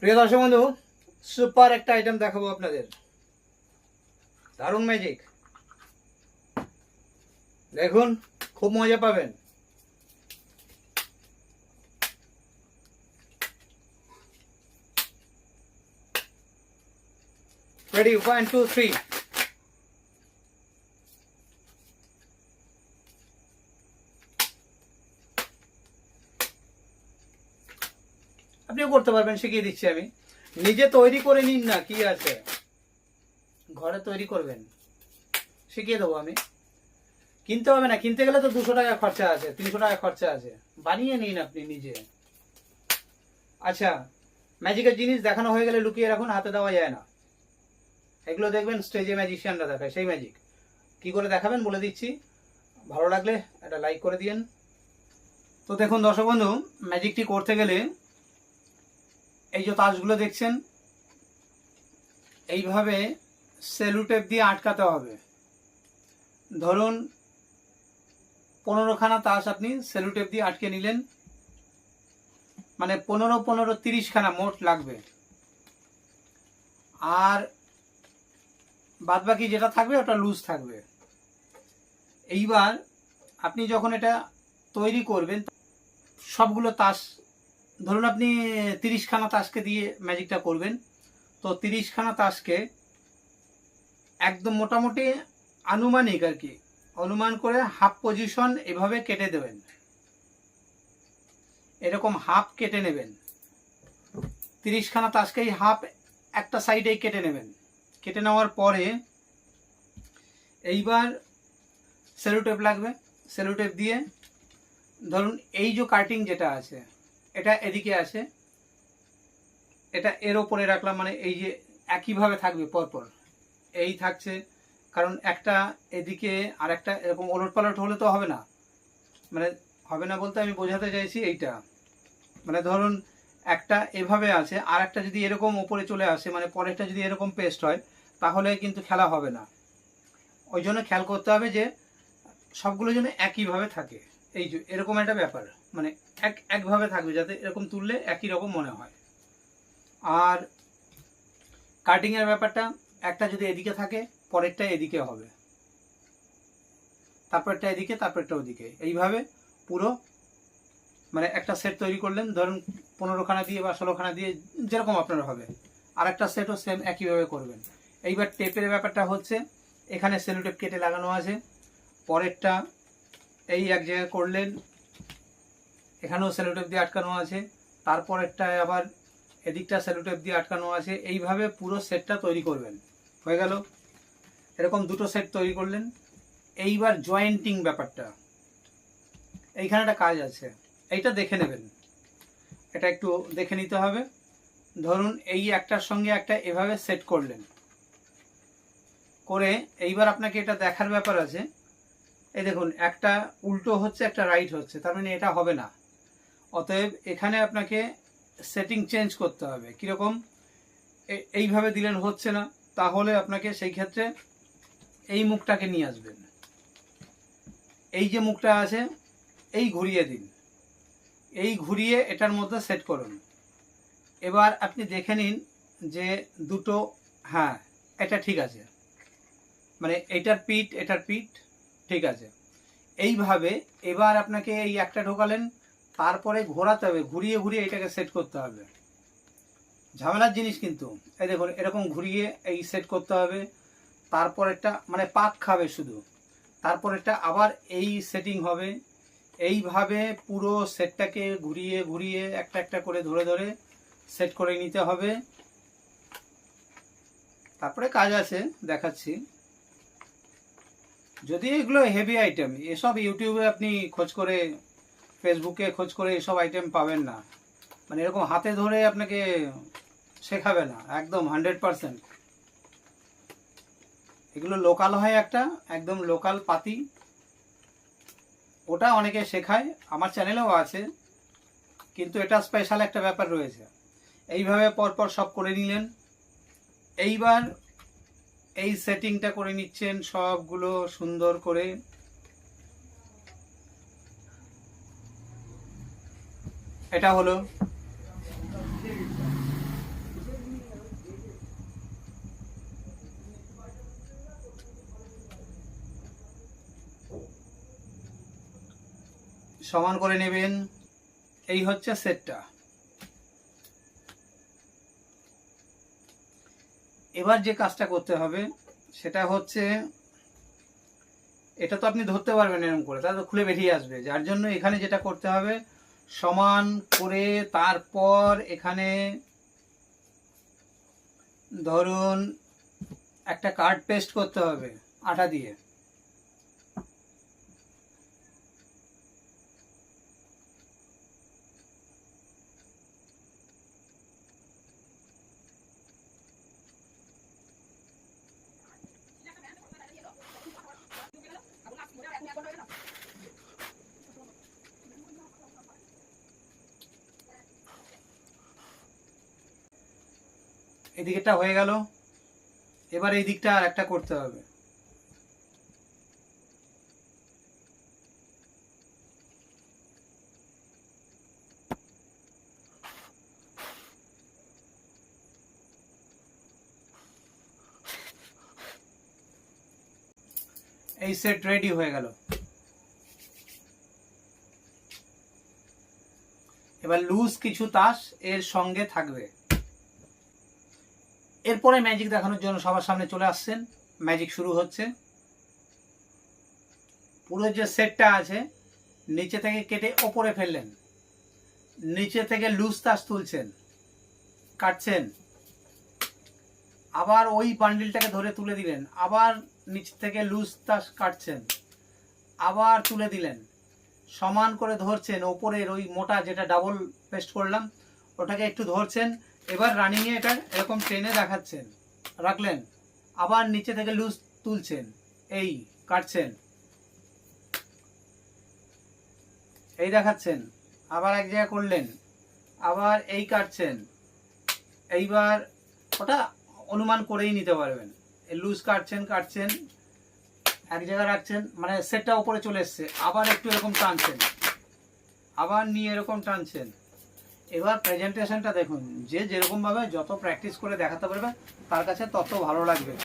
প্রিয় দর্শক বন্ধু, সুপার একটা আইটেম দেখাবো আপনাদের। দারুণ ম্যাজিক দেখুন, খুব মজা পাবেন। রেডি ওয়ান টু থ্রি আপনিও করতে পারবেন, শিখিয়ে দিচ্ছি আমি। নিজে তৈরি করে নিন না, কি আছে? ঘরে তৈরি করবেন। শিখিয়ে দেবো আমি। কিনতে হবে না, কিনতে গেলে তো দুশো টাকা খরচা আছে, তিনশো টাকা খরচা আছে। বানিয়ে নিন আপনি নিজে। আচ্ছা ম্যাজিকের জিনিস দেখানো হয়ে গেলে লুকিয়ে রাখুন, হাতে দেওয়া যায় না। এগুলো দেখবেন স্টেজে ম্যাজিশিয়ানরা দেখায়, সেই ম্যাজিক কি করে দেখাবেন বলে দিচ্ছি। ভালো লাগলে একটা লাইক করে দিয়েন। তো দেখুন দর্শক বন্ধু ম্যাজিকটি করতে গেলে এই যে তাজগুলো দেখছেন, এইভাবে সেলুটেপ দিয়ে আটকাতে হবে। ধরুন, পনেরোখানা তাস আপনি সেলুটেপ দিয়ে আটকে নিলেন মানে পনেরো পনেরো, তিরিশখানা মোট লাগবে। আর বাদ বাকি যেটা থাকবে, ওটা লুজ থাকবে। এইবার আপনি যখন এটা তৈরি করবেন, সবগুলো তাস ধরুন আপনি তিরিশখানা তাসকে দিয়ে ম্যাজিকটা করবেন, তো তিরিশখানা তাসকে একদম মোটামুটি আনুমানিক আর কি, অনুমান করে হাফ পজিশন এভাবে কেটে দেবেন। এরকম হাফ কেটে নেবেন। তিরিশখানা তাসকেই হাফ একটা সাইডেই কেটে নেবেন। কেটে নেওয়ার পরে এইবার সেলুটেপ লাগবে সেলুটেপ দিয়ে ধরুন এই যে কাটিং যেটা আছে এটা এদিকে আছে। এটা এর ওপরে রাখলাম মানে এই যে একইভাবে থাকবে পরপর। এই থাকছে, কারণ একটা এদিকে আর একটা এরকম ওলট পালট হলে তো হবে না। মানে হবে না বলতে আমি বোঝাতে চাইছি এইটা। মানে ধরুন একটা এভাবে আছে, আর একটা যদি এরকম ওপরে চলে আসে মানে পরেরটা যদি এরকম পেস্ট হয়, তাহলে কিন্তু খেলা হবে না। ওই জন্য খেয়াল করতে হবে যে সবগুলো যেন একইভাবে থাকে। এই যে, এরকম একটা ব্যাপার। মানে এক, একভাবে থাকবে যাতে এরকম তুললে একই রকম মনে হয়। আর কাটিংয়ের ব্যাপারটা, একটা যদি এদিকে থাকে, পরেরটা এদিকে হবে। তারপরটা এদিকে, তারপরটা ওদিকে। এইভাবে পুরো মানে একটা সেট তৈরি করলেন, ধরুন পনেরোখানা দিয়ে বা ষোলোখানা দিয়ে যেরকম আপনার হবে। আর একটা সেটও সেম একইভাবে করবেন। এইবার টেপের ব্যাপারটা হচ্ছে, এখানে সেলুটেপ কেটে লাগানো আছে। পরেরটা এই এক জায়গায় করলেন এখানেও সেলোটেপ দিয়ে আটকানো আছে তারপর তারপরেরটায় আবার এদিকটা সেলোটেপ দিয়ে আটকানো আছে। এইভাবে পুরো সেটটা তৈরি করবেন। হয়ে গেল? এরকম দুটো সেট তৈরি করলেন। এইবার জয়েন্টিং ব্যাপারটা। এইখানে একটা কাজ আছে। এইটা দেখে নেবেন। এটা একটু দেখে নিতে হবে। ধরুন এই একটার সঙ্গে একটা এভাবে সেট করলেন। করে এইবার আপনাকে এটা দেখার ব্যাপার আছে। এই দেখুন, একটা উল্টো হচ্ছে, একটা রাইট হচ্ছে। তার মানে এটা হবে না। অতএব এখানে আপনাকে সেটিং চেঞ্জ করতে হবে। কীরকম? এইভাবে দিলেন হচ্ছে না, তাহলে আপনাকে সেই ক্ষেত্রে এই মুখটাকে নিয়ে আসবেন। এই যে মুখটা আছে, এই ঘুরিয়ে দিন। এই ঘুরিয়ে এটার মধ্যে সেট করুন। এবার আপনি দেখে নিন যে দুটো হ্যাঁ এটা ঠিক আছে। মানে এটার পিঠ এটার পিঠ ঠিক আছে। এইভাবে এবার আপনাকে এই একটা ঢোকালেন তারপরে ঘোরাতে হবে, ঘুরিয়ে ঘুরিয়ে এটাকে সেট করতে হবে। ঝামেলার জিনিস কিন্তু। এই দেখুন, এরকম ঘুরিয়ে এই সেট করতে হবে। তারপর একটা মানে পাক খাবে শুধু। তারপর একটা আবার এই সেটিং হবে। এইভাবে পুরো সেটটাকে ঘুরিয়ে ঘুরিয়ে একটা একটা করে ধরে ধরে সেট করে নিতে হবে। তারপরে কাজ আছে, দেখাচ্ছি। যদি এগুলো হেভি আইটেম এসব ইউটিউবে আপনি খোঁজ করে ফেসবুকে খোঁজ করে এসব আইটেম পাবেন না। মানে এরকম হাতে ধরে আপনাকে শেখাবে না, একদম হান্ড্রেড পারসেন্ট এগুলো লোকাল হয় একটা, একদম লোকাল পাতি। ওটা অনেকে শেখায়, আমার চ্যানেলেও আছে, কিন্তু এটা স্পেশাল একটা ব্যাপার রয়েছে। এইভাবে পরপর সব করে নিলেন। এইবার এই সেটিংটা করে নিচ্ছেন, সবগুলো সুন্দর করে। এটা হলো। সমান করে নেবেন। এই হচ্ছে সেটটা। এবার যে কাজটা করতে হবে, সেটা হচ্ছে, এটা তো আপনি ধরতে পারবেন এরকম করে, তাহলে খুলে বেরিয়ে আসবে। যার জন্য এখানে যেটা করতে হবে সমান করে তারপর এখানে ধরুন একটা কার্ড পেস্ট করতে হবে আটা দিয়ে। এদিকেটা হয়ে গেল। এবার এই দিকটা আর একটা করতে হবে। এই সেট রেডি হয়ে গেল। এবার লুজ কিছু তাস এর সঙ্গে থাকবে। এরপরে ম্যাজিক দেখানোর জন্য সবার সামনে চলে আসছেন। ম্যাজিক শুরু হচ্ছে। পুরো যে সেটটা আছে, নিচে থেকে কেটে ওপরে ফেললেন। নিচে থেকে লুজ তাস তুলছেন, কাটছেন। আবার ওই বান্ডিলটাকে ধরে তুলে দিলেন। আবার নিচ থেকে লুজ তাস কাটছেন, আবার তুলে দিলেন। সমান করে ধরছেন। ওপরের ওই মোটা যেটা ডাবল পেস্ট করলাম, ওটাকে একটু ধরছেন। এবার রানিংয়ে এটা এরকম ট্রেনে দেখাচ্ছেন। রাখলেন। আবার নিচে থেকে লুজ তুলছেন। এই, কাটছেন। এই দেখাচ্ছেন। আবার এক জায়গায় করলেন। আবার এই কাটছেন। এইবার ওটা অনুমান করেই নিতে পারবেন। লুজ কাটছেন কাটছেন। এক জায়গায় রাখছেন। মানে সেটটা উপরে চলে এসছে। আবার একটু এরকম টানছেন। আবার নিয়ে এরকম টানছেন। এবার প্রেজেন্টেশনটা দেখুন। যে যেরকমভাবে যত প্র্যাকটিস করে দেখাতে পারবে, তার কাছে তত ভালো লাগবে।